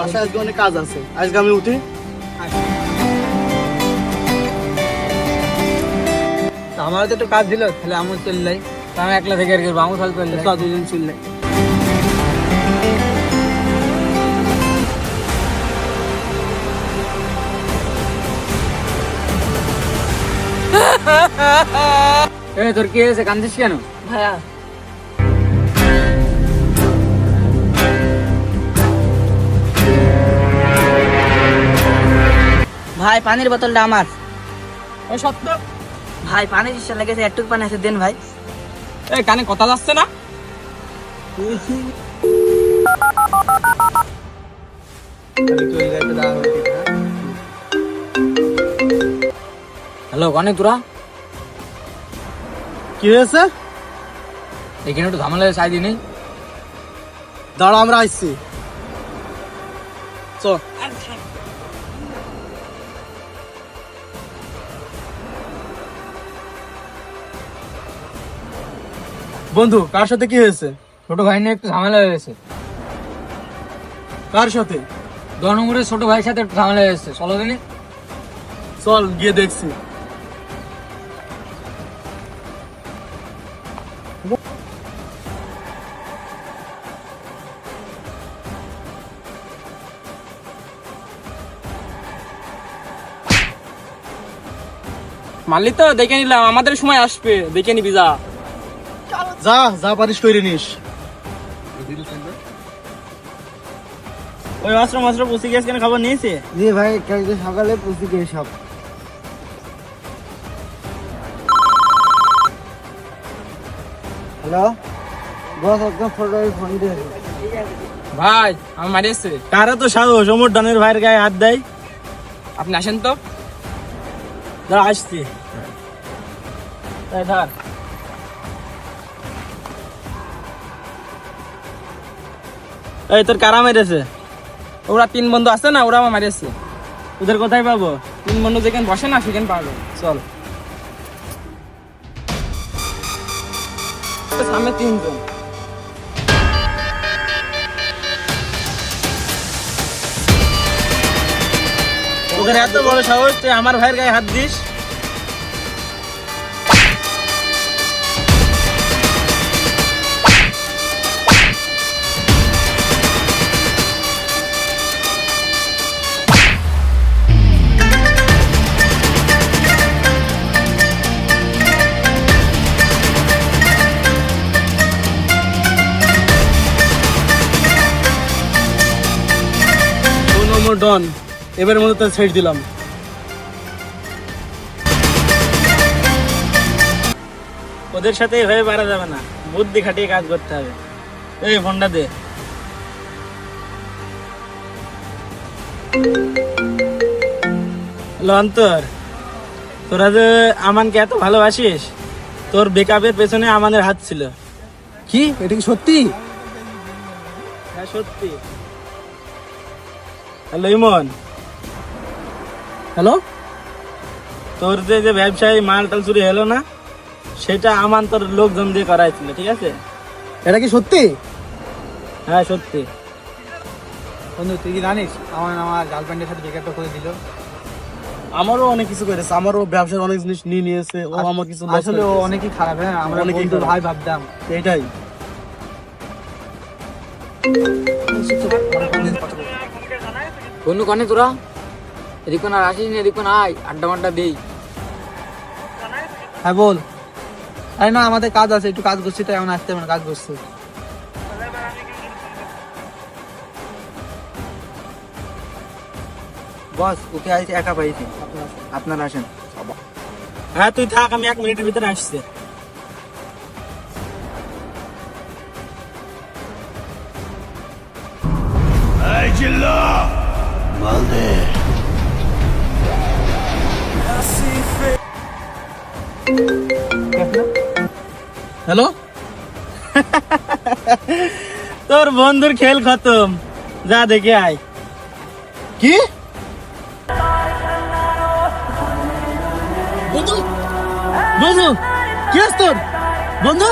বাসায় আজকে অনেক কাজ আছে। আজকে আমি উঠি। আমার তো একটু কাজ দিল তাহলে আমি চললাই আমি একলা থেকে আর কি করব আমি তাহলে চললাই চ, দুজন চললে এ তোর কি হয়েছে? কান্দিস কেন? ভাইয়া ভাই পানির বোতলটা আমার। সত্য ভাই পানির ইচ্ছা লেগেছে একটু পানি আছে দেন ভাই। এই কানে কথা যাচ্ছে না? হ্যালো কানে তোরা। কি হয়েছে? এখানে একটু ঝামেলা চাই দিনি দাঁড়া আমরা আসছি চ বন্ধু কার সাথে কি হয়েছে? ছোট ভাই নিয়ে একটু ঝামেলা হয়ে গেছে। কার সাথে? দু নম্বরের ছোট ভাইয়ের সাথে একটু ঝামেলা হয়ে গেছে। চলো দিনি চল গিয়ে দেখছি। মানলি তো দেখে নিলাম আমাদের সময় আসবে। দেখে নিবি যা। যা যা পারিস করে নিস। ওই মাস্টার মাস্টার পুষি গ্যাস কেন? খবর নিয়েছে? জি ভাই কালকে সকালে পুষি গিয়ে সব। হ্যালো? বস একদম ফটো ফোন দিয়ে ভাই আমার মারি এসছে কারা তো সাহস ওমর ডানের ভাইয়ের গায়ে হাত দেয়। আপনি আসেন তো। দাঁড়া আসছি। ধর। এই, তোর কারা মেরেছে ওরা তিন বন্ধু আছে না ওরা আমার মারিয়েছে। ওদের কোথায় পাবো? তিন বন্ধু যেখানে বসে না, সেখানে পাবো চল। সামনে তিনজন। ওদের এত বড় সাহস, তুই আমার ভাইয়ের গায়ে হাত দিস। নম্বর ডন এবারের মধ্যে তোর ছেড়ে দিলাম। ওদের সাথে এভাবে পারা যাবে না। বুদ্ধি খাটিয়ে কাজ করতে হবে। এই ফোনটা দে। হ্যালো অন্তর তোরা যে আমানকে এত ভালোবাসিস তোর বেকআপের পেছনে আমাদের হাত ছিল। কি? এটা কি সত্যি? হ্যাঁ সত্যি। হ্যালো ইমন হ্যালো তোর যে যে ব্যবসায়ী মাল টাল চুরি হলো না সেটা আমার তোর লোকজন দিয়ে করাইছিল ঠিক আছে এটা কি সত্যি হ্যাঁ সত্যি বন্ধু তুই কি জানিস আমার আমার গার্লফ্রেন্ডের সাথে ব্রেকআপটা করে দিল আমারও অনেক কিছু করেছে আমারও ব্যবসার অনেক জিনিস নিয়ে নিয়েছে ও আমার কিছু আসলে ও অনেকই খারাপ হ্যাঁ আমরা অনেক কিন্তু ভাই ভাবতাম এটাই বন্ধু কানে তোরা? এদিক আর আসিস না এদিক আয় আড্ডা মাড্ডা দেই। হ্যাঁ বল। আরে না আমাদের কাজ আছে একটু কাজ করছি তো এমন আসতে হবে কাজ করছি। বস ওকে আইছে একা পাইছি। আপনারা আসেন। হ্যাঁ তুই থাক আমি এক মিনিটের ভিতরে আসছি। হ্যালো? তোর বন্ধুর খেল খতম। যা দেখে আয়। কি? বন্ধু বন্ধু কি আস তোর? বন্ধু?